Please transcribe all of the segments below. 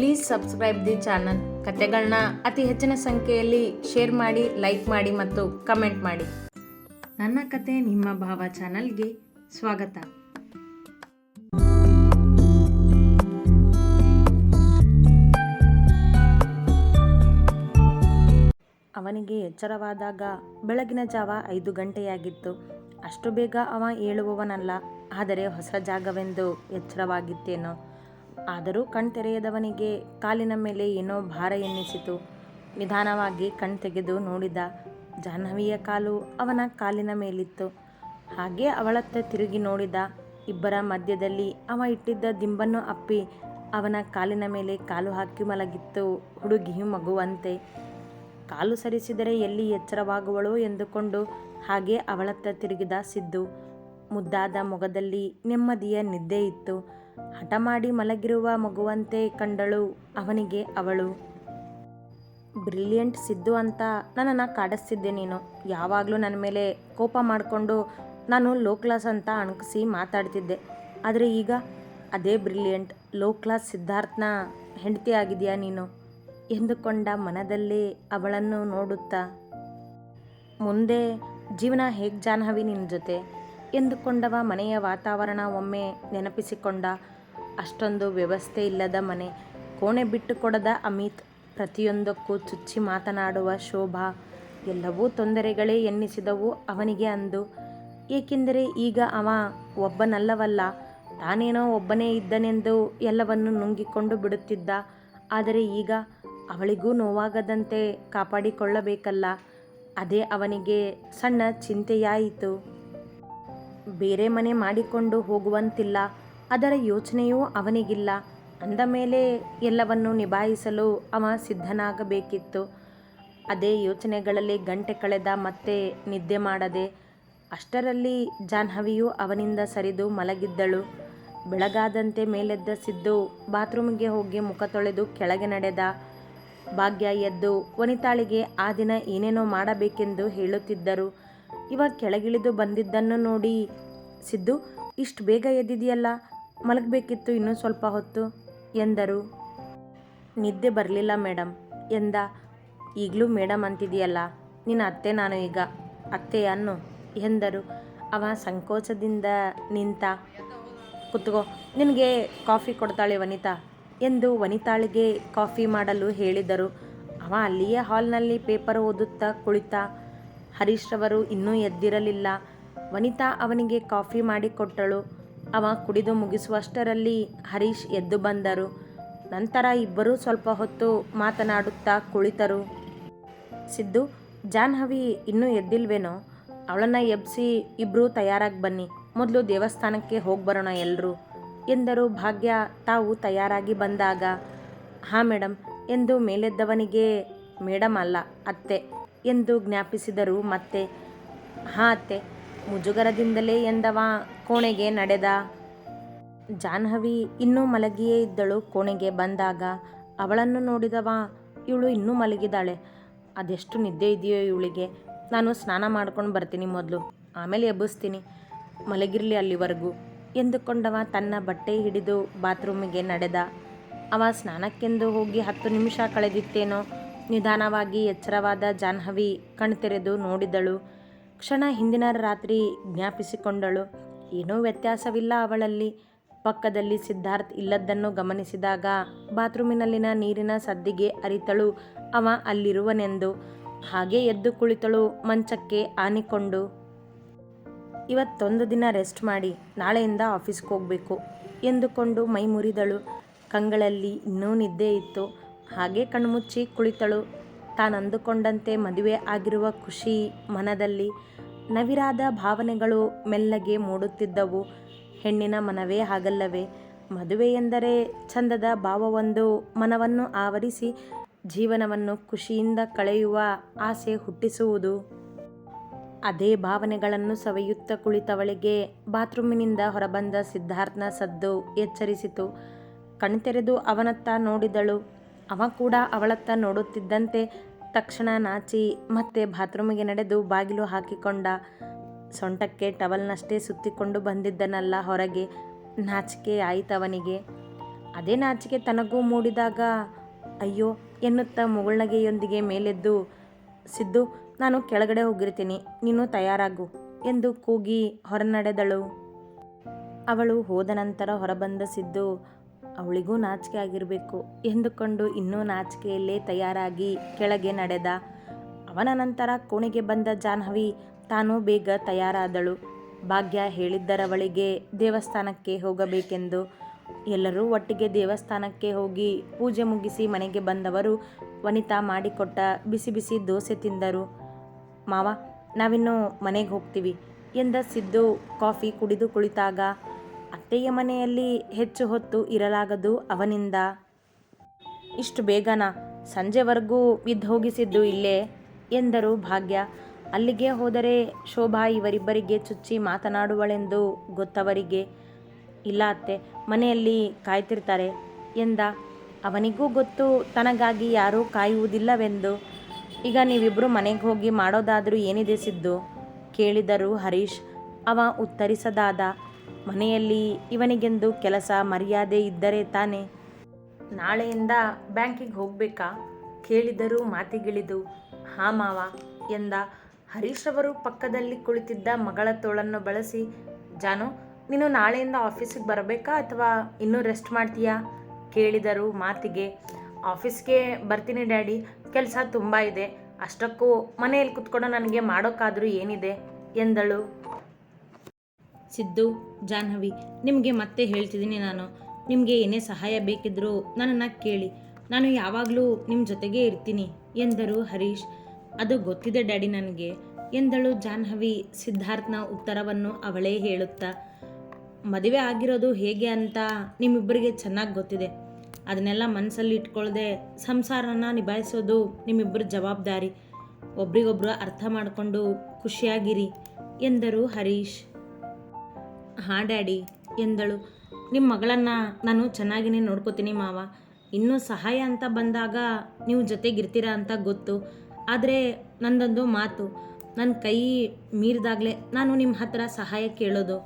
Please subscribe the channel ಕತೆಗಳನ್ನ ಅತಿ ಹೆಚ್ಚಿನ ಸಂಖ್ಯೆಯಲ್ಲಿ ಶೇರ್ ಮಾಡಿ ಲೈಕ್ ಮಾಡಿ ಮತ್ತು ಕಮೆಂಟ್ ಮಾಡಿ. ನನ್ನ ಕತೆ ನಿಮ್ಮ ಭಾವ ಚಾನಲ್ಗೆ ಸ್ವಾಗತ. ಅವನಿಗೆ ಎಚ್ಚರವಾದಾಗ ಬೆಳಗಿನ ಜಾವ ಐದು ಗಂಟೆಯಾಗಿತ್ತು. ಅಷ್ಟು ಬೇಗ ಅವ ಏಳುವವನಲ್ಲ, ಆದರೆ ಹೊಸ ಜಾಗವೆಂದು ಎಚ್ಚರವಾಗಿತ್ತೇನೋ. ಆದರೂ ಕಣ್ತೆರೆಯದವನಿಗೆ ಕಾಲಿನ ಮೇಲೆ ಏನೋ ಭಾರ ಎನ್ನಿಸಿತು. ನಿಧಾನವಾಗಿ ಕಣ್ತೆಗೆದು ನೋಡಿದ ಜಾಹ್ನವಿಯ ಕಾಲು ಅವನ ಕಾಲಿನ ಮೇಲಿತ್ತು. ಹಾಗೆ ಅವಳತ್ತ ತಿರುಗಿ ನೋಡಿದ ಇಬ್ಬರ ಮಧ್ಯದಲ್ಲಿ ಅವ ಇಟ್ಟಿದ್ದ ದಿಂಬನ್ನು ಅಪ್ಪಿ ಅವನ ಕಾಲಿನ ಮೇಲೆ ಕಾಲು ಹಾಕಿ ಮಲಗಿತ್ತು. ಹುಡುಗಿ ಮಗುವಂತೆ. ಕಾಲು ಸರಿಸಿದರೆ ಎಲ್ಲಿ ಎಚ್ಚರವಾಗುವಳು ಎಂದುಕೊಂಡು ಹಾಗೆ ಅವಳತ್ತ ತಿರುಗಿದ ಸಿದ್ದು. ಮುದ್ದಾದ ಮೊಗದಲ್ಲಿ ನೆಮ್ಮದಿಯ ನಿದ್ದೆ ಇತ್ತು. ಹಠ ಮಾಡಿ ಮಲಗಿರುವ ಮಗುವಂತೆ ಕಂಡಳು ಅವನಿಗೆ ಅವಳು. ಬ್ರಿಲಿಯಂಟ್ ಸಿದ್ದು ಅಂತ ನನ್ನನ್ನು ಕಾಡಿಸ್ತಿದ್ದೆ ನೀನು. ಯಾವಾಗಲೂ ನನ್ನ ಮೇಲೆ ಕೋಪ ಮಾಡಿಕೊಂಡು ನಾನು ಲೋ ಕ್ಲಾಸ್ ಅಂತ ಅಣಕಿಸಿ ಮಾತಾಡ್ತಿದ್ದೆ. ಆದರೆ ಈಗ ಅದೇ ಬ್ರಿಲಿಯಂಟ್. ಲೋ ಕ್ಲಾಸ್ ಸಿದ್ಧಾರ್ಥನ ಹೆಂಡತಿ ಆಗಿದೆಯಾ ನೀನು? ಎಂದುಕೊಂಡ ಮನದಲ್ಲಿ ಅವಳನ್ನು ನೋಡುತ್ತಾ. ಮುಂದೆ ಜೀವನ ಹೇಗೆ ಜಾಹ್ನವಿ ನಿನ್ನ ಜೊತೆ? ಎಂದುಕೊಂಡವ ಮನೆಯ ವಾತಾವರಣ ಒಮ್ಮೆ ನೆನಪಿಸಿಕೊಂಡ. ಅಷ್ಟೊಂದು ವ್ಯವಸ್ಥೆ ಇಲ್ಲದ ಮನೆ. ಕೋಣೆ ಬಿಟ್ಟು ಕೊಡದ ಅಮಿತ್. ಪ್ರತಿಯೊಂದಕ್ಕೂ ಚುಚ್ಚಿ ಮಾತನಾಡುವ ಶೋಭಾ. ಎಲ್ಲವೂ ತೊಂದರೆಗಳೇ ಎನ್ನಿಸಿದವು ಅವನಿಗೆ ಅಂದು. ಏಕೆಂದರೆ ಈಗ ಅವ ಒಬ್ಬನಲ್ಲವಲ್ಲ. ತಾನೇನೋ ಒಬ್ಬನೇ ಇದ್ದನೆಂದು ಎಲ್ಲವನ್ನು ನುಂಗಿಕೊಂಡು ಬಿಡುತ್ತಿದ್ದ. ಆದರೆ ಈಗ ಅವಳಿಗೂ ನೋವಾಗದಂತೆ ಕಾಪಾಡಿಕೊಳ್ಳಬೇಕಲ್ಲ. ಅದೇ ಅವನಿಗೆ ಸಣ್ಣ ಚಿಂತೆಯಾಯಿತು. ಬೇರೆ ಮನೆ ಮಾಡಿಕೊಂಡು ಹೋಗುವಂತಿಲ್ಲ. ಅದರ ಯೋಚನೆಯೂ ಅವನಿಗಿಲ್ಲ. ಅಂದ ಮೇಲೆ ಎಲ್ಲವನ್ನು ನಿಭಾಯಿಸಲು ಅವ ಸಿದ್ಧನಾಗಬೇಕಿತ್ತು. ಅದೇ ಯೋಚನೆಗಳಲ್ಲಿ ಗಂಟೆ ಕಳೆದ ಮತ್ತೆ ನಿದ್ದೆ ಮಾಡದೆ, ಅಷ್ಟರಲ್ಲಿ ಜಾಹ್ನವಿಯು ಅವನಿಂದ ಸರಿದು ಮಲಗಿದ್ದಳು. ಬೆಳಗಾದಂತೆ ಮೇಲೆದ್ದ ಸಿದ್ದು ಬಾತ್ರೂಮಿಗೆ ಹೋಗಿ ಮುಖ ತೊಳೆದು ಕೆಳಗೆ ನಡೆದ. ಭಾಗ್ಯ ಎದ್ದು, ವನಿತಾಳಿಗೆ ಆ ದಿನ ಏನೇನೋ ಮಾಡಬೇಕೆಂದು ಹೇಳುತ್ತಿದ್ದರು. ಇವ ಕೆಳಗಿಳಿದು ಬಂದಿದ್ದನ್ನು ನೋಡಿ, ಸಿದ್ದು, ಇಷ್ಟು ಬೇಗ ಎದ್ದಿದೆಯಲ್ಲ, ಮಲಗಬೇಕಿತ್ತು ಇನ್ನೂ ಸ್ವಲ್ಪ ಹೊತ್ತು, ಎಂದರು. ನಿದ್ದೆ ಬರಲಿಲ್ಲ ಮೇಡಮ್ ಎಂದ. ಈಗಲೂ ಮೇಡಮ್ ಅಂತಿದೆಯಲ್ಲ, ನಿನ್ನ ಅತ್ತೆ ನಾನು ಈಗ. ಅತ್ತೆ ಅನ್ನು, ಎಂದರು. ಅವ ಸಂಕೋಚದಿಂದ ನಿಂತ, ಕುತ್ಕೋ, ನಿನಗೆ ಕಾಫಿ ಕೊಡ್ತಾಳೆ ವನಿತಾ, ಎಂದು ವನಿತಾಳಿಗೆ ಕಾಫಿ ಮಾಡಲು ಹೇಳಿದರು. ಅವ ಅಲ್ಲಿಯೇ ಹಾಲ್ನಲ್ಲಿ ಪೇಪರ್ ಓದುತ್ತಾ ಕುಳಿತ ಹರೀಶ್ ರವರು ಇನ್ನೂ ಎದ್ದಿರಲಿಲ್ಲ. ವನಿತಾ ಅವನಿಗೆ ಕಾಫಿ ಮಾಡಿಕೊಟ್ಟಳು ಅವ ಕುಡಿದು ಮುಗಿಸುವಷ್ಟರಲ್ಲಿ ಹರೀಶ್ ಎದ್ದು ಬಂದರು. ನಂತರ ಇಬ್ಬರೂ ಸ್ವಲ್ಪ ಹೊತ್ತು ಮಾತನಾಡುತ್ತಾ ಕುಳಿತರು. ಸಿದ್ದು, ಜಾಹ್ನವಿ ಇನ್ನೂ ಎದ್ದಿಲ್ವೇನೋ? ಅವಳನ್ನು ಎಬ್ಬಿಸಿ ಇಬ್ಬರೂ ತಯಾರಾಗಿ ಬನ್ನಿ. ಮೊದಲು ದೇವಸ್ಥಾನಕ್ಕೆ ಹೋಗಿ ಬರೋಣ ಎಲ್ಲರೂ ಎಂದರು. ಭಾಗ್ಯ ತಾವು ತಯಾರಾಗಿ ಬಂದಾಗ, ಹಾಂ ಮೇಡಮ್ ಎಂದು ಮೇಲೆದ್ದವನಿಗೆ ಮೇಡಮ್ ಅಲ್ಲ, ಅತ್ತೆ. ಎಂದು ಜ್ಞಾಪಿಸಿದರು. ಮತ್ತೆ, ಹಾಂ, ಅತ್ತೆ, ಮುಜುಗರದಿಂದಲೇ ಎಂದವ ಕೋಣೆಗೆ ನಡೆದ. ಜಾಹ್ನವಿ ಇನ್ನೂ ಮಲಗಿಯೇ ಇದ್ದಳು. ಕೋಣೆಗೆ ಬಂದಾಗ ಅವಳನ್ನು ನೋಡಿದವ ಇವಳು ಇನ್ನೂ ಮಲಗಿದಾಳೆ ಅದೆಷ್ಟು ನಿದ್ದೆ ಇದೆಯೋ ಇವಳಿಗೆ. ನಾನು ಸ್ನಾನ ಮಾಡ್ಕೊಂಡು ಬರ್ತೀನಿ ಮೊದಲು. ಆಮೇಲೆ ಎಬ್ಬಿಸ್ತೀನಿ. ಮಲಗಿರಲಿ ಅಲ್ಲಿವರೆಗೂ, ಎಂದುಕೊಂಡವ ತನ್ನ ಬಟ್ಟೆ ಹಿಡಿದು ಬಾತ್ರೂಮಿಗೆ ನಡೆದ. ಅವ ಸ್ನಾನಕ್ಕೆಂದು ಹೋಗಿ ಹತ್ತು ನಿಮಿಷ ಕಳೆದಿತ್ತೇನೋ ನಿಧಾನವಾಗಿ ಎಚ್ಚರವಾದ ಜಾಹ್ನವಿ ಕಣ್ತೆರೆದು ನೋಡಿದಳು. ಕ್ಷಣ ಹಿಂದಿನ ರಾತ್ರಿ ಜ್ಞಾಪಿಸಿಕೊಂಡಳು. ಏನೂ ವ್ಯತ್ಯಾಸವಿಲ್ಲ ಅವಳಲ್ಲಿ. ಪಕ್ಕದಲ್ಲಿ ಸಿದ್ಧಾರ್ಥ್ ಇಲ್ಲದ್ದನ್ನು ಗಮನಿಸಿದಾಗ ಬಾತ್ರೂಮಿನಲ್ಲಿನ ನೀರಿನ ಸದ್ದಿಗೆ ಅರಿತಳು. ಅವ ಅಲ್ಲಿರುವನೆಂದು. ಹಾಗೆ ಎದ್ದು ಕುಳಿತಳು ಮಂಚಕ್ಕೆ ಆನಿಕೊಂಡು. ಇವತ್ತೊಂದು ದಿನ ರೆಸ್ಟ್ ಮಾಡಿ, ನಾಳೆಯಿಂದ ಆಫೀಸ್ಗೆ ಹೋಗಬೇಕು, ಎಂದುಕೊಂಡು ಮೈ ಮುರಿದಳು ಕಂಗಳಲ್ಲಿ ಇನ್ನೂ ನಿದ್ದೆ ಇತ್ತು. ಹಾಗೆ ಕಣ್ಮುಚ್ಚಿ ಕುಳಿತಳು. ತಾನಂದುಕೊಂಡಂತೆ ಮದುವೆ ಆಗಿರುವ ಖುಷಿ ಮನದಲ್ಲಿ ನವಿರಾದ ಭಾವನೆಗಳು ಮೆಲ್ಲಗೆ ಮೂಡುತ್ತಿದ್ದವು. ಹೆಣ್ಣಿನ ಮನವೇ ಹಾಗಲ್ಲವೇ? ಮದುವೆ ಎಂದರೆ ಚಂದದ ಭಾವವೊಂದು ಮನವನ್ನು ಆವರಿಸಿ ಜೀವನವನ್ನು ಖುಷಿಯಿಂದ ಕಳೆಯುವ ಆಸೆ ಹುಟ್ಟಿಸುವುದು. ಅದೇ ಭಾವನೆಗಳನ್ನು ಸವೆಯುತ್ತ ಕುಳಿತವಳಿಗೆ ಬಾತ್ರೂಮಿನಿಂದ ಹೊರಬಂದ ಸಿದ್ಧಾರ್ಥನ ಸದ್ದು ಎಚ್ಚರಿಸಿತು. ಕಣ್ತೆರೆದು ಅವನತ್ತ ನೋಡಿದಳು. ಅವ ಕೂಡ ಅವಳತ್ತ ನೋಡುತ್ತಿದ್ದಂತೆ ತಕ್ಷಣ ನಾಚಿ ಮತ್ತೆ ಬಾತ್ರೂಮಿಗೆ ನಡೆದು ಬಾಗಿಲು ಹಾಕಿಕೊಂಡ. ಸೊಂಟಕ್ಕೆ ಟವಲ್ನಷ್ಟೇ ಸುತ್ತಿಕೊಂಡು ಬಂದಿದ್ದನಲ್ಲ ಹೊರಗೆ. ನಾಚಿಕೆ ಆಯಿತವನಿಗೆ ಅದೇ ನಾಚಿಕೆ ತನಗೂ ಮೂಡಿದಾಗ, ಅಯ್ಯೋ, ಎನ್ನುತ್ತಾ ಮುಗುಳ್ನಗೆಯೊಂದಿಗೆ ಮೇಲೆದ್ದು, ಸಿದ್ದು, ನಾನು ಕೆಳಗಡೆ ಹೋಗಿರ್ತೀನಿ. ನೀನು ತಯಾರಾಗು, ಎಂದು ಕೂಗಿ ಹೊರನಡೆದಳು. ಅವಳು ಹೋದ ನಂತರ ಹೊರಬಂದ ಸಿದ್ದು ಅವಳಿಗೂ ನಾಚಿಕೆ ಆಗಿರಬೇಕು ಎಂದುಕೊಂಡು ಇನ್ನೂ ನಾಚಿಕೆಯಲ್ಲೇ ತಯಾರಾಗಿ ಕೆಳಗೆ ನಡೆದ. ಅವನ ನಂತರ ಕೋಣೆಗೆ ಬಂದ ಜಾಹ್ನವಿ ತಾನು ಬೇಗ ತಯಾರಾದಳು. ಭಾಗ್ಯ ಹೇಳಿದ್ದರವಳಿಗೆ ದೇವಸ್ಥಾನಕ್ಕೆ ಹೋಗಬೇಕೆಂದು. ಎಲ್ಲರೂ ಒಟ್ಟಿಗೆ ದೇವಸ್ಥಾನಕ್ಕೆ ಹೋಗಿ ಪೂಜೆ ಮುಗಿಸಿ ಮನೆಗೆ ಬಂದವರು ವನಿತಾ ಮಾಡಿಕೊಟ್ಟ ಬಿಸಿ ಬಿಸಿ ದೋಸೆ ತಿಂದರು. ಮಾವ, ನಾವಿನ್ನು ಮನೆಗೆ ಹೋಗ್ತೀವಿ ಎಂದ ಸಿದ್ದು ಕಾಫಿ ಕುಡಿದು ಕುಳಿತಾಗ ಅತ್ತೆಯ ಮನೆಯಲ್ಲಿ ಹೆಚ್ಚು ಹೊತ್ತು ಇರಲಾಗದು ಅವನಿಂದ. ಇಷ್ಟು ಬೇಗನ? ಸಂಜೆವರೆಗೂ ಬಿದ್ದು ಹೋಗಿಸಿದ್ದು ಇಲ್ಲೇ ಎಂದರು ಭಾಗ್ಯ. ಅಲ್ಲಿಗೆ ಹೋದರೆ ಶೋಭಾ ಇವರಿಬ್ಬರಿಗೆ ಚುಚ್ಚಿ ಮಾತನಾಡುವಳೆಂದು ಗೊತ್ತವರಿಗೆ. ಇಲ್ಲ ಅತ್ತೆ, ಮನೆಯಲ್ಲಿ ಕಾಯ್ತಿರ್ತಾರೆ ಎಂದ. ಅವನಿಗೂ ಗೊತ್ತು, ತನಗಾಗಿ ಯಾರೂ ಕಾಯುವುದಿಲ್ಲವೆಂದು. ಈಗ ನೀವಿಬ್ಬರು ಮನೆಗೆ ಹೋಗಿ ಮಾಡೋದಾದರೂ ಏನಿದೆ ಸಿದ್ದು? ಕೇಳಿದರು ಹರೀಶ್. ಅವ ಉತ್ತರಿಸದಾದ ಮನೆಯಲ್ಲಿ ಇವನಿಗೆಂದು ಕೆಲಸ ಮರ್ಯಾದೆ ಇದ್ದರೆ ತಾನೆ? ನಾಳೆಯಿಂದ ಬ್ಯಾಂಕಿಗೆ ಹೋಗಬೇಕಾ? ಕೇಳಿದರೂ ಮಾತಿಗಿಳಿದು, ಹಾ ಮಾವ ಎಂದ ಹರೀಶ್ ಅವರು ಪಕ್ಕದಲ್ಲಿ ಕುಳಿತಿದ್ದ ಮಗಳ ತೋಳನ್ನು ಬಳಸಿ, ಜಾನು, ನೀನು ನಾಳೆಯಿಂದ ಆಫೀಸಿಗೆ ಬರಬೇಕಾ ಅಥವಾ ಇನ್ನೂ ರೆಸ್ಟ್ ಮಾಡ್ತೀಯಾ? ಕೇಳಿದರು ಮಾತಿಗೆ, ಆಫೀಸ್ಗೆ ಬರ್ತೀನಿ ಡ್ಯಾಡಿ, ಕೆಲಸ ತುಂಬ ಇದೆ, ಅಷ್ಟಕ್ಕೂ ಮನೆಯಲ್ಲಿ ಕುತ್ಕೊಂಡು ನನಗೆ ಮಾಡೋಕ್ಕಾದರೂ ಏನಿದೆ? ಎಂದಳು. ಸಿದ್ದು, ಜಾಹ್ನವಿ, ನಿಮಗೆ ಮತ್ತೆ ಹೇಳ್ತಿದ್ದೀನಿ ನಾನು. ನಿಮಗೆ ಏನೇ ಸಹಾಯ ಬೇಕಿದ್ರೂ ನನ್ನನ್ನು ಕೇಳಿ. ನಾನು ಯಾವಾಗಲೂ ನಿಮ್ಮ ಜೊತೆಗೇ ಇರ್ತೀನಿ, ಎಂದರು ಹರೀಶ್. ಅದು ಗೊತ್ತಿದೆ ಡ್ಯಾಡಿ ನನಗೆ, ಎಂದಳು ಜಾಹ್ನವಿ ಸಿದ್ಧಾರ್ಥನ ಉತ್ತರವನ್ನು ಅವಳೇ ಹೇಳುತ್ತಾ. ಮದುವೆ ಆಗಿರೋದು ಹೇಗೆ ಅಂತ ನಿಮ್ಮಿಬ್ಬರಿಗೆ ಚೆನ್ನಾಗಿ ಗೊತ್ತಿದೆ. ಅದನ್ನೆಲ್ಲ ಮನಸ್ಸಲ್ಲಿ ಇಟ್ಕೊಳ್ಳದೆ ಸಂಸಾರನ ನಿಭಾಯಿಸೋದು ನಿಮ್ಮಿಬ್ಬರ ಜವಾಬ್ದಾರಿ. ಒಬ್ರಿಗೊಬ್ರು ಅರ್ಥ ಮಾಡಿಕೊಂಡು ಖುಷಿಯಾಗಿರಿ, ಎಂದರು ಹರೀಶ್. ಹಾಂ, ಡ್ಯಾಡಿ, ಎಂದಳು. ನಿಮ್ಮ ಮಗಳನ್ನು ನಾನು ಚೆನ್ನಾಗಿನೇ ನೋಡ್ಕೋತೀನಿ ಮಾವ. ಇನ್ನೂ ಸಹಾಯ ಅಂತ ಬಂದಾಗ ನೀವು ಜೊತೆಗಿರ್ತೀರಾ ಅಂತ ಗೊತ್ತು. ಆದರೆ ನಂದೊಂದು ಮಾತು ನನ್ನ ಕೈ ಮೀರಿದಾಗಲೇ ನಾನು ನಿಮ್ಮ ಹತ್ರ ಸಹಾಯ ಕೇಳೋದು,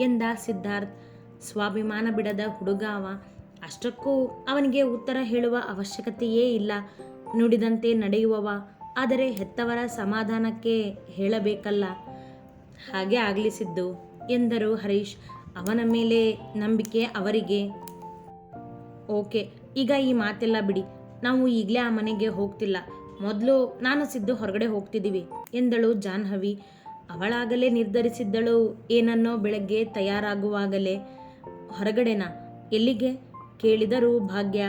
ಎಂದ ಸಿದ್ಧಾರ್ಥ್. ಸ್ವಾಭಿಮಾನ ಬಿಡದ ಹುಡುಗ ಅವ. ಅಷ್ಟಕ್ಕೂ ಅವನಿಗೆ ಉತ್ತರ ಹೇಳುವ ಅವಶ್ಯಕತೆಯೇ ಇಲ್ಲ. ನುಡಿದಂತೆ ನಡೆಯುವವ, ಆದರೆ ಹೆತ್ತವರ ಸಮಾಧಾನಕ್ಕೆ ಹೇಳಬೇಕಲ್ಲ. ಹಾಗೆ ಆಗಲಿಸಿದ್ದು ಎಂದರು ಹರೀಶ್. ಅವನ ಮೇಲೆ ನಂಬಿಕೆ ಅವರಿಗೆ. ಓಕೆ, ಈಗ ಈ ಮಾತೆಲ್ಲ ಬಿಡಿ. ನಾವು ಈಗಲೇ ಆ ಮನೆಗೆ ಹೋಗ್ತಿಲ್ಲ. ಮೊದಲು ನಾನು ಸಿದ್ದು ಹೊರಗಡೆ ಹೋಗ್ತಿದ್ದೀವಿ, ಎಂದಳು ಜಾಹ್ನವಿ. ಅವಳಾಗಲೇ ನಿರ್ಧರಿಸಿದ್ದಳು ಏನನ್ನೋ ಬೆಳಗ್ಗೆ ತಯಾರಾಗುವಾಗಲೇ. ಹೊರಗಡೆನಾ? ಎಲ್ಲಿಗೆ? ಕೇಳಿದರು ಭಾಗ್ಯ.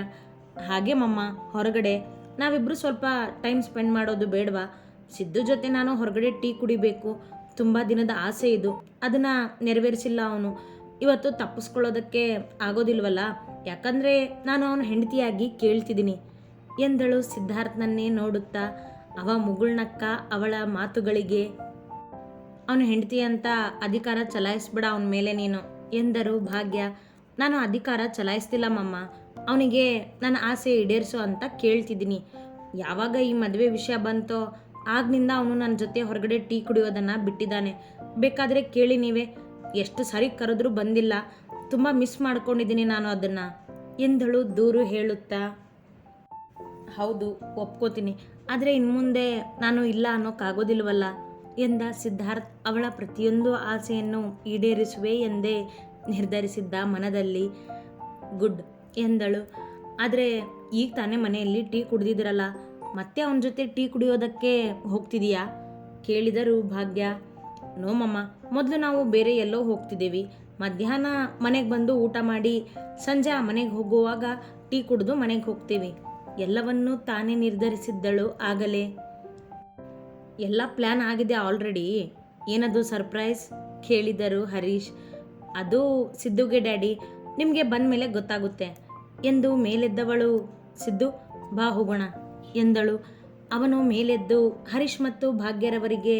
ಹಾಗೆ ಮಮ್ಮ, ಹೊರಗಡೆ. ನಾವಿಬ್ಬರು ಸ್ವಲ್ಪ ಟೈಮ್ ಸ್ಪೆಂಡ್ ಮಾಡೋದು ಬೇಡವಾ? ಸಿದ್ದು ಜೊತೆ ನಾನು ಹೊರಗಡೆ ಟೀ ಕುಡಿಬೇಕು. ತುಂಬ ದಿನದ ಆಸೆ ಇದು. ಅದನ್ನು ನೆರವೇರಿಸಿಲ್ಲ ಅವನು. ಇವತ್ತು ತಪ್ಪಿಸ್ಕೊಳ್ಳೋದಕ್ಕೆ ಆಗೋದಿಲ್ವಲ್ಲ? ಯಾಕಂದರೆ ನಾನು ಅವನ ಹೆಂಡತಿಯಾಗಿ ಕೇಳ್ತಿದ್ದೀನಿ. ಎಂದಳು ಸಿದ್ಧಾರ್ಥನನ್ನೇ ನೋಡುತ್ತಾ ಅವ ಮುಗುಳ್ನಕ್ಕ ಅವಳ ಮಾತುಗಳಿಗೆ. ಅವನ ಹೆಂಡತಿ ಅಂತ ಅಧಿಕಾರ ಚಲಾಯಿಸ್ಬಿಡ ಅವನ ಮೇಲೆ ನೀನು ಎಂದರು ಭಾಗ್ಯ. ನಾನು ಅಧಿಕಾರ ಚಲಾಯಿಸ್ತಿಲ್ಲ ಮಮ್ಮ. ಅವನಿಗೆ ನನ್ನ ಆಸೆ ಈಡೇರಿಸು ಅಂತ ಕೇಳ್ತಿದ್ದೀನಿ. ಯಾವಾಗ ಈ ಮದುವೆ ವಿಷಯ ಬಂತೋ ಆಗ್ನಿಂದ ಅವನು ನನ್ನ ಜೊತೆ ಹೊರಗಡೆ ಟೀ ಕುಡಿಯೋದನ್ನು ಬಿಟ್ಟಿದ್ದಾನೆ. ಬೇಕಾದರೆ ಕೇಳಿ ನೀವೇ. ಎಷ್ಟು ಸರಿ ಕರೆದ್ರೂ ಬಂದಿಲ್ಲ. ತುಂಬ ಮಿಸ್ ಮಾಡ್ಕೊಂಡಿದ್ದೀನಿ ನಾನು ಅದನ್ನು, ಎಂದಳು ದೂರು ಹೇಳುತ್ತಾ. ಹೌದು, ಒಪ್ಕೋತೀನಿ. ಆದರೆ ಇನ್ನು ಮುಂದೆ ನಾನು ಇಲ್ಲ ಅನ್ನೋಕ್ಕಾಗೋದಿಲ್ವಲ್ಲ ಎಂದ ಸಿದ್ಧಾರ್ಥ್ ಅವಳ ಪ್ರತಿಯೊಂದು ಆಸೆಯನ್ನು ಈಡೇರಿಸುವೆ ಎಂದೇ ನಿರ್ಧರಿಸಿದ್ದ ಮನದಲ್ಲಿ. ಗುಡ್, ಎಂದಳು. ಆದರೆ ಈಗ ತಾನೇ ಮನೆಯಲ್ಲಿ ಟೀ ಕುಡಿದಿದ್ರಲ್ಲ ಮತ್ತೆ ಅವನ ಜೊತೆ ಟೀ ಕುಡಿಯೋದಕ್ಕೆ ಹೋಗ್ತಿದೀಯಾ? ಕೇಳಿದರು ಭಾಗ್ಯ. ನೋ ಮಮ್ಮ ಮೊದಲು ನಾವು ಬೇರೆ ಎಲ್ಲೋ ಹೋಗ್ತಿದ್ದೀವಿ. ಮಧ್ಯಾಹ್ನ ಮನೆಗೆ ಬಂದು ಊಟ ಮಾಡಿ ಸಂಜೆ ಮನೆಗೆ ಹೋಗುವಾಗ ಟೀ ಕುಡಿದು ಮನೆಗೆ ಹೋಗ್ತೀವಿ. ಎಲ್ಲವನ್ನೂ ತಾನೇ ನಿರ್ಧರಿಸಿದ್ದಳು ಆಗಲೇ. ಎಲ್ಲ ಪ್ಲ್ಯಾನ್ ಆಗಿದೆ ಆಲ್ರೆಡಿ. ಏನದು ಸರ್ಪ್ರೈಸ್? ಕೇಳಿದರು ಹರೀಶ್. ಅದು ಸಿದ್ದುಗೆ ಡ್ಯಾಡಿ. ನಿಮಗೆ ಬಂದ ಮೇಲೆ ಗೊತ್ತಾಗುತ್ತೆ. ಎಂದು ಮೇಲೆದ್ದವಳು, ಸಿದ್ದು, ಬಾ ಹೋಗೋಣ. ಎಂದಳು. ಅವನು ಮೇಲೆದ್ದು, ಹರೀಶ್ ಮತ್ತು ಭಾಗ್ಯರವರಿಗೆ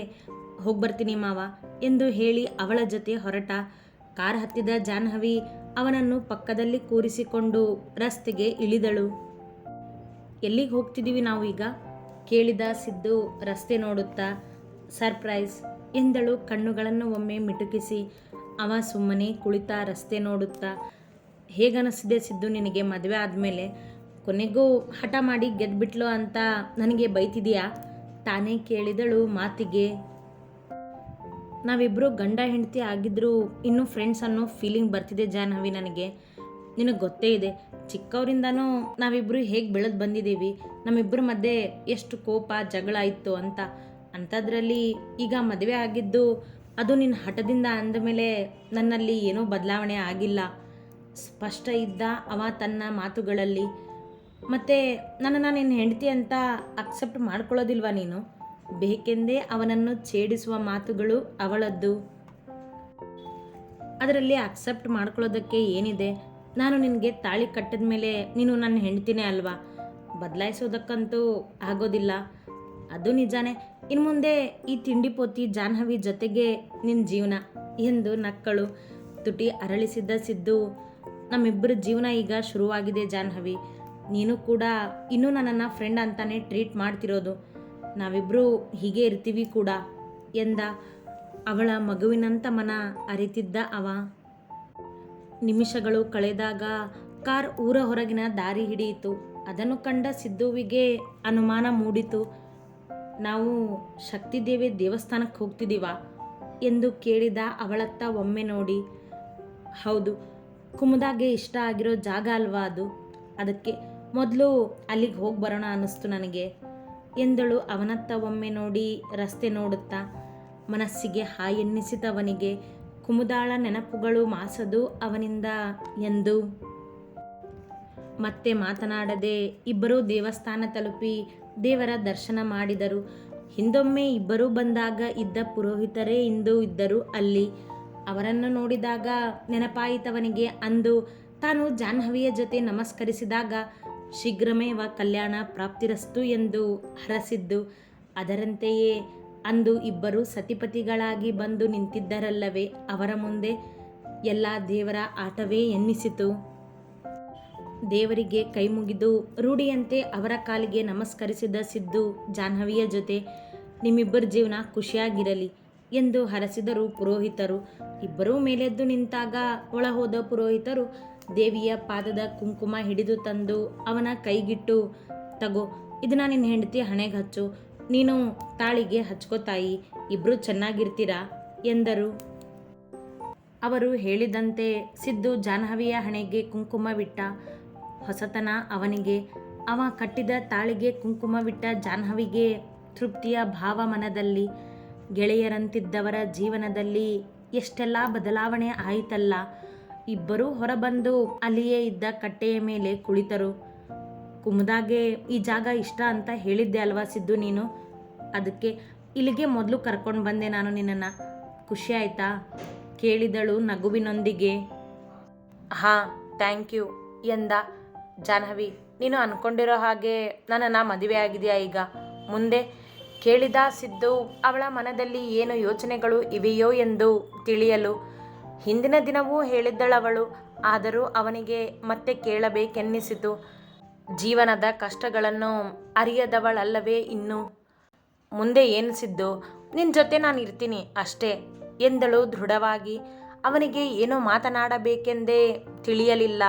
ಹೋಗ್ಬರ್ತೀನಿ ಮಾವ ಎಂದು ಹೇಳಿ ಅವಳ ಜೊತೆ ಹೊರಟ. ಕಾರ್ ಹತ್ತಿದ ಜಾಹ್ನವಿ ಅವನನ್ನು ಪಕ್ಕದಲ್ಲಿ ಕೂರಿಸಿಕೊಂಡು ರಸ್ತೆಗೆ ಇಳಿದಳು. ಎಲ್ಲಿಗೆ ಹೋಗ್ತಿದ್ದೀವಿ ನಾವು ಈಗ? ಕೇಳಿದ ಸಿದ್ದು ರಸ್ತೆ ನೋಡುತ್ತಾ. ಸರ್ಪ್ರೈಸ್ ಎಂದಳು ಕಣ್ಣುಗಳನ್ನು ಒಮ್ಮೆ ಮಿಟುಕಿಸಿ. ಅವ ಸುಮ್ಮನೆ ಕುಳಿತ ರಸ್ತೆ ನೋಡುತ್ತಾ. ಹೇಗನಿಸಿದೆ ಸಿದ್ದು ನಿನಗೆ ಮದುವೆ ಆದಮೇಲೆ? ಕೊನೆಗೂ ಹಠ ಮಾಡಿ ಗೆದ್ಬಿಟ್ಲು ಅಂತ ನನಗೆ ಬೈತಿದೀಯಾ? ತಾನೇ ಕೇಳಿದಳು ಮಾತಿಗೆ. ನಾವಿಬ್ಬರು ಗಂಡ ಹೆಂಡತಿ ಆಗಿದ್ರೂ ಇನ್ನೂ ಫ್ರೆಂಡ್ಸ್ ಅನ್ನೋ ಫೀಲಿಂಗ್ ಬರ್ತಿದೆ ಜಾಹ್ನವಿ ನನಗೆ. ನಿನಗೆ ಗೊತ್ತೇ ಇದೆ, ಚಿಕ್ಕವರಿಂದನೂ ನಾವಿಬ್ಬರು ಹೇಗೆ ಬೆಳೆದು ಬಂದಿದ್ದೀವಿ ನಮ್ಮಿಬ್ಬರ ಮಧ್ಯೆ ಎಷ್ಟು ಕೋಪ, ಜಗಳ ಇತ್ತು ಅಂತ. ಅಂಥದ್ರಲ್ಲಿ ಈಗ ಮದುವೆ ಆಗಿದ್ದು ಅದು ನಿನ್ನ ಹಠದಿಂದ ಅಂದಮೇಲೆ ನನ್ನಲ್ಲಿ ಏನೂ ಬದಲಾವಣೆ ಆಗಿಲ್ಲ. ಸ್ಪಷ್ಟ ಇದ್ದ ಅವ ತನ್ನ ಮಾತುಗಳಲ್ಲಿ ಮತ್ತು ನನ್ನನ್ನು ನಿನ್ನ ಹೆಂಡತಿ ಅಂತ ಅಕ್ಸೆಪ್ಟ್ ಮಾಡ್ಕೊಳ್ಳೋದಿಲ್ವಾ ನೀನು? ಬೇಕೆಂದೇ ಅವನನ್ನು ಛೇಡಿಸುವ ಮಾತುಗಳು ಅವಳದ್ದು. ಅದರಲ್ಲಿ ಅಕ್ಸೆಪ್ಟ್ ಮಾಡ್ಕೊಳ್ಳೋದಕ್ಕೆ ಏನಿದೆ? ನಾನು ನಿನಗೆ ತಾಳಿ ಕಟ್ಟಿದ ಮೇಲೆ ನೀನು ನನ್ನ ಹೆಂಡ್ತಿನೇ ಅಲ್ವಾ? ಬದಲಾಯಿಸೋದಕ್ಕಂತೂ ಆಗೋದಿಲ್ಲ. ಅದು ನಿಜಾನೇ. ಇನ್ನು ಮುಂದೆ ಈ ತಿಂಡಿ ಪೋತಿ ಜಾಹ್ನವಿ ಜೊತೆಗೆ ನಿನ್ನ ಜೀವನ ಎಂದು ನಕ್ಕಳು. ತುಟಿ ಅರಳಿಸಿದ್ದ ಸಿದ್ದು, ನಮ್ಮಿಬ್ಬರ ಜೀವನ ಈಗ ಶುರುವಾಗಿದೆ ಜಾಹ್ನವಿ. ನೀನು ಕೂಡ ಇನ್ನೂ ನನ್ನನ್ನು ಫ್ರೆಂಡ್ ಅಂತಾನೆ ಟ್ರೀಟ್ ಮಾಡ್ತಿರೋದು. ನಾವಿಬ್ಬರು ಹೀಗೆ ಇರ್ತೀವಿ ಕೂಡ ಎಂದ ಅವಳ ಮಗುವಿನಂತ ಮನ ಅರಿತಿದ್ದ ಅವ. ನಿಮಿಷಗಳು ಕಳೆದಾಗ ಕಾರ್ ಊರ ಹೊರಗಿನ ದಾರಿ ಹಿಡಿಯಿತು. ಅದನ್ನು ಕಂಡ ಸಿದ್ದುವಿಗೆ ಅನುಮಾನ ಮೂಡಿತು. ನಾವು ಶಕ್ತಿದೇವಿ ದೇವಸ್ಥಾನಕ್ಕೆ ಹೋಗ್ತಿದ್ದೀವಾ ಎಂದು ಕೇಳಿದ ಅವಳತ್ತ ಒಮ್ಮೆ ನೋಡಿ, ಹೌದು, ಕುಮುದಾಗೆ ಇಷ್ಟ ಆಗಿರೋ ಜಾಗ ಅಲ್ವಾ ಅದು? ಅದಕ್ಕೆ ಮೊದಲು ಅಲ್ಲಿಗೆ ಹೋಗಿ ಬರೋಣ ಅನ್ನಿಸ್ತು ನನಗೆ. ಎಂದಳು ಅವನತ್ತ ಒಮ್ಮೆ ನೋಡಿ ರಸ್ತೆ ನೋಡುತ್ತಾ. ಮನಸ್ಸಿಗೆ ಹಾಯೆನ್ನಿಸಿದವನಿಗೆ ಕುಮುದಾಳ ನೆನಪುಗಳು ಮಾಸದು ಅವನಿಂದ ಎಂದು. ಮತ್ತೆ ಮಾತನಾಡದೆ ಇಬ್ಬರೂ ದೇವಸ್ಥಾನ ತಲುಪಿ ದೇವರ ದರ್ಶನ ಮಾಡಿದರು. ಹಿಂದೊಮ್ಮೆ ಇಬ್ಬರೂ ಬಂದಾಗ ಇದ್ದ ಪುರೋಹಿತರೇ ಇಂದು ಇದ್ದರು ಅಲ್ಲಿ. ಅವರನ್ನು ನೋಡಿದಾಗ ನೆನಪಾಯಿತವನಿಗೆ ಅಂದು ತಾನು ಜಾಹ್ನವಿಯ ಜೊತೆ ನಮಸ್ಕರಿಸಿದಾಗ ಶೀಘ್ರಮೇವ ಕಲ್ಯಾಣ ಪ್ರಾಪ್ತಿರಸ್ತು ಎಂದು ಹರಸಿದ್ದು. ಅದರಂತೆಯೇ ಅಂದು ಇಬ್ಬರು ಸತಿಪತಿಗಳಾಗಿ ಬಂದು ನಿಂತಿದ್ದರಲ್ಲವೇ ಅವರ ಮುಂದೆ ಎಲ್ಲ ದೇವರ ಆಟವೇ ಎನ್ನಿಸಿತು. ದೇವರಿಗೆ ಕೈ ಮುಗಿದು ರೂಢಿಯಂತೆ ಅವರ ಕಾಲಿಗೆ ನಮಸ್ಕರಿಸಿದ ಸಿದ್ದು ಜಾಹ್ನವಿಯ ಜೊತೆ, ನಿಮ್ಮಿಬ್ಬರ ಜೀವನ ಖುಷಿಯಾಗಿರಲಿ ಎಂದು ಹರಸಿದರು ಪುರೋಹಿತರು. ಇಬ್ಬರೂ ಮೇಲೆದ್ದು ನಿಂತಾಗ ಒಳಹೋದ ಪುರೋಹಿತರು ದೇವಿಯ ಪಾದದ ಕುಂಕುಮ ಹಿಡಿದು ತಂದು ಅವನ ಕೈಗಿಟ್ಟು, ತಗೋ, ಇದನ್ನ ನಿನ್ನ ಹೆಂಡತಿ ಹಣೆಗೆ ಹಚ್ಚು. ನೀನು ತಾಳಿಗೆ ಹಚ್ಕೋತಾಯಿ ಇಬ್ಬರು ಚೆನ್ನಾಗಿರ್ತೀರಾ? ಎಂದರು. ಅವರು ಹೇಳಿದಂತೆ ಸಿದ್ದು ಜಾಹ್ನವಿಯ ಹಣೆಗೆ ಕುಂಕುಮವಿಟ್ಟ ಹೊಸತನ ಅವನಿಗೆ. ಅವ ಕಟ್ಟಿದ ತಾಳಿಗೆ ಕುಂಕುಮವಿಟ್ಟ ಜಾಹ್ನವಿಗೆ ತೃಪ್ತಿಯ ಭಾವ ಮನದಲ್ಲಿ. ಗೆಳೆಯರಂತಿದ್ದವರ ಜೀವನದಲ್ಲಿ ಎಷ್ಟೆಲ್ಲ ಬದಲಾವಣೆ ಆಯಿತಲ್ಲ. ಇಬ್ಬರೂ ಹೊರಬಂದು ಅಲ್ಲಿಯೇ ಇದ್ದ ಕಟ್ಟೆಯ ಮೇಲೆ ಕುಳಿತರು. ಕುಮುದಾಗೆ ಈ ಜಾಗ ಇಷ್ಟ ಅಂತ ಹೇಳಿದ್ದೆ ಅಲ್ವಾ ಸಿದ್ದು ನೀನು? ಅದಕ್ಕೆ ಇಲ್ಲಿಗೆ ಮೊದಲು ಕರ್ಕೊಂಡು ಬಂದೆ ನಾನು ನಿನ್ನನ್ನು. ಖುಷಿ ಆಯ್ತಾ? ಕೇಳಿದಳು ನಗುವಿನೊಂದಿಗೆ. ಹಾಂ, ಥ್ಯಾಂಕ್ ಯು, ಎಂದ ಜಾಹ್ನವಿ. ನೀನು ಅಂದ್ಕೊಂಡಿರೋ ಹಾಗೆ ನನ್ನನ್ನು ಮದುವೆ ಆಗಿದೆಯಾ ಈಗ? ಮುಂದೆ ಕೇಳಿದ ಸಿದ್ದು ಅವಳ ಮನದಲ್ಲಿ ಏನು ಯೋಚನೆಗಳು ಇವೆಯೋ ಎಂದು ತಿಳಿಯಲು ಹಿಂದಿನ ದಿನವೂ ಹೇಳಿದ್ದಳವಳು. ಆದರೂ ಅವನಿಗೆ ಮತ್ತೆ ಕೇಳಬೇಕೆನ್ನಿಸಿತು. ಜೀವನದ ಕಷ್ಟಗಳನ್ನು ಅರಿಯದವಳಲ್ಲವೇ ಇನ್ನು? ಮುಂದೆ ಏನು ಸಿದ್ದು? ನಿನ್ನ ಜೊತೆ ನಾನು ಇರ್ತೀನಿ ಅಷ್ಟೇ, ಎಂದಳು ದೃಢವಾಗಿ. ಅವನಿಗೆ ಏನೋ ಮಾತನಾಡಬೇಕೆಂದೇ ತಿಳಿಯಲಿಲ್ಲ.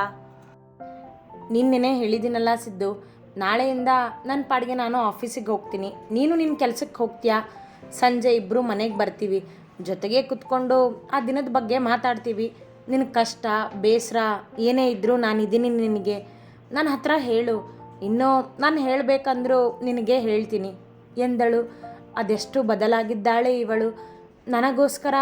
ನಿನ್ನೆನೆ ಹೇಳಿದಿನಲ್ಲ ಸಿದ್ದು, ನಾಳೆಯಿಂದ ನನ್ನ ಪಾಡಿಗೆ ನಾನು ಆಫೀಸಿಗೆ ಹೋಗ್ತೀನಿ. ನೀನು ನಿನ್ನ ಕೆಲಸಕ್ಕೆ ಹೋಗ್ತೀಯಾ? ಸಂಜೆ ಇಬ್ಬರು ಮನೆಗೆ ಬರ್ತೀವಿ. ಜೊತೆಗೆ ಕುತ್ಕೊಂಡು ಆ ದಿನದ ಬಗ್ಗೆ ಮಾತಾಡ್ತೀವಿ. ನಿನ್ನ ಕಷ್ಟ, ಬೇಸರ, ಏನೇ ಇದ್ದರೂ ನಾನು ಇದ್ದೀನಿ ನಿನಗೆ. ನನ್ನ ಹತ್ರ ಹೇಳು. ಇನ್ನೂ ನಾನು ಹೇಳಬೇಕಂದ್ರೂ ನಿನಗೆ ಹೇಳ್ತೀನಿ. ಎಂದಳು. ಅದೆಷ್ಟು ಬದಲಾಗಿದ್ದಾಳೆ ಇವಳು. ನನಗೋಸ್ಕರ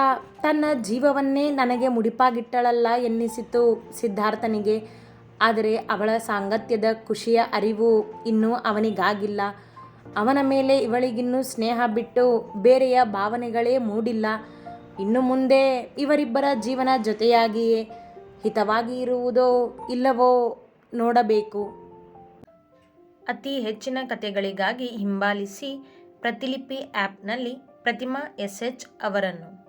ತನ್ನ ಜೀವವನ್ನೇ ನನಗೆ ಮುಡಿಪಾಗಿಟ್ಟಳಲ್ಲ ಎನ್ನಿಸಿತು ಸಿದ್ಧಾರ್ಥನಿಗೆ. ಆದರೆ ಅವಳ ಸಾಂಗತ್ಯದ ಖುಷಿಯ ಅರಿವು ಇನ್ನೂ ಅವನಿಗಾಗಿಲ್ಲ. ಅವನ ಮೇಲೆ ಇವಳಿಗಿನ್ನೂ ಸ್ನೇಹ ಬಿಟ್ಟು ಬೇರೆಯ ಭಾವನೆಗಳೇ ಮೂಡಿಲ್ಲ. ಇನ್ನು ಮುಂದೆ ಇವರಿಬ್ಬರ ಜೀವನ ಜೊತೆಯಾಗಿಯೇ ಹಿತವಾಗಿ ಇರುವುದೋ ಇಲ್ಲವೋ ನೋಡಬೇಕು. ಅತಿ ಹೆಚ್ಚಿನ ಕಥೆಗಳಿಗಾಗಿ ಹಿಂಬಾಲಿಸಿ ಪ್ರತಿಲಿಪಿ ಆ್ಯಪ್ನಲ್ಲಿ ಪ್ರತಿಮಾ ಎಸ್ ಎಚ್ ಅವರನ್ನು.